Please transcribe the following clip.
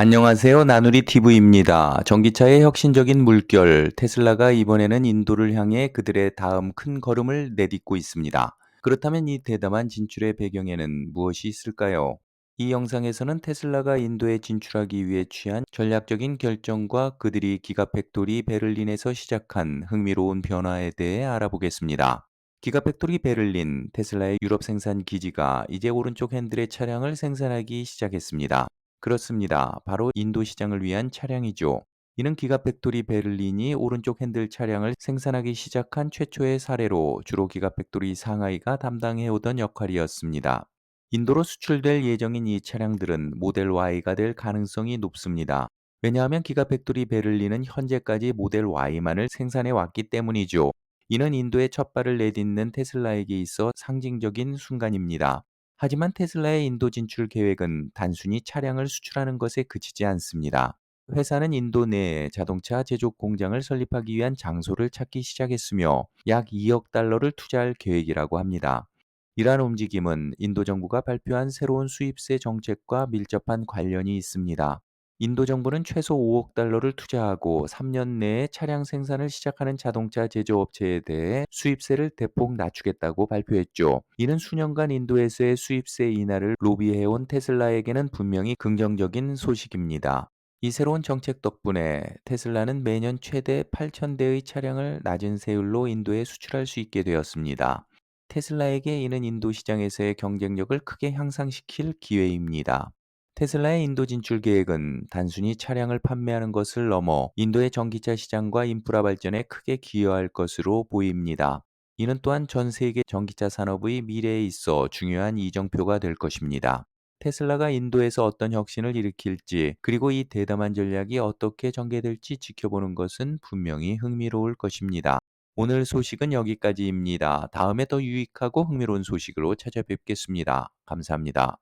안녕하세요. 나누리 TV입니다. 전기차의 혁신적인 물결 테슬라가 이번에는 인도를 향해 그들의 다음 큰 걸음을 내딛고 있습니다. 그렇다면 이 대담한 진출의 배경에는 무엇이 있을까요? 이 영상에서는 테슬라가 인도에 진출하기 위해 취한 전략적인 결정과 그들이 기가팩토리 베를린에서 시작한 흥미로운 변화에 대해 알아보겠습니다. 기가팩토리 베를린, 테슬라의 유럽 생산 기지가 이제 오른쪽 핸들의 차량을 생산하기 시작했습니다. 그렇습니다. 바로 인도 시장을 위한 차량이죠. 이는 기가팩토리 베를린이 오른쪽 핸들 차량을 생산하기 시작한 최초의 사례로 주로 기가팩토리 상하이가 담당해오던 역할이었습니다. 인도로 수출될 예정인 이 차량들은 모델 Y가 될 가능성이 높습니다. 왜냐하면 기가팩토리 베를린은 현재까지 모델 Y만을 생산해 왔기 때문이죠. 이는 인도에 첫 발을 내딛는 테슬라에게 있어 상징적인 순간입니다. 하지만 테슬라의 인도 진출 계획은 단순히 차량을 수출하는 것에 그치지 않습니다. 회사는 인도 내에 자동차 제조 공장을 설립하기 위한 장소를 찾기 시작했으며 약 2억 달러를 투자할 계획이라고 합니다. 이러한 움직임은 인도 정부가 발표한 새로운 수입세 정책과 밀접한 관련이 있습니다. 인도 정부는 최소 5억 달러를 투자하고 3년 내에 차량 생산을 시작하는 자동차 제조업체에 대해 수입세를 대폭 낮추겠다고 발표했죠. 이는 수년간 인도에서의 수입세 인하를 로비해온 테슬라에게는 분명히 긍정적인 소식입니다. 이 새로운 정책 덕분에 테슬라는 매년 최대 8,000대의 차량을 낮은 세율로 인도에 수출할 수 있게 되었습니다. 테슬라에게 이는 인도 시장에서의 경쟁력을 크게 향상시킬 기회입니다. 테슬라의 인도 진출 계획은 단순히 차량을 판매하는 것을 넘어 인도의 전기차 시장과 인프라 발전에 크게 기여할 것으로 보입니다. 이는 또한 전 세계 전기차 산업의 미래에 있어 중요한 이정표가 될 것입니다. 테슬라가 인도에서 어떤 혁신을 일으킬지, 그리고 이 대담한 전략이 어떻게 전개될지 지켜보는 것은 분명히 흥미로울 것입니다. 오늘 소식은 여기까지입니다. 다음에 더 유익하고 흥미로운 소식으로 찾아뵙겠습니다. 감사합니다.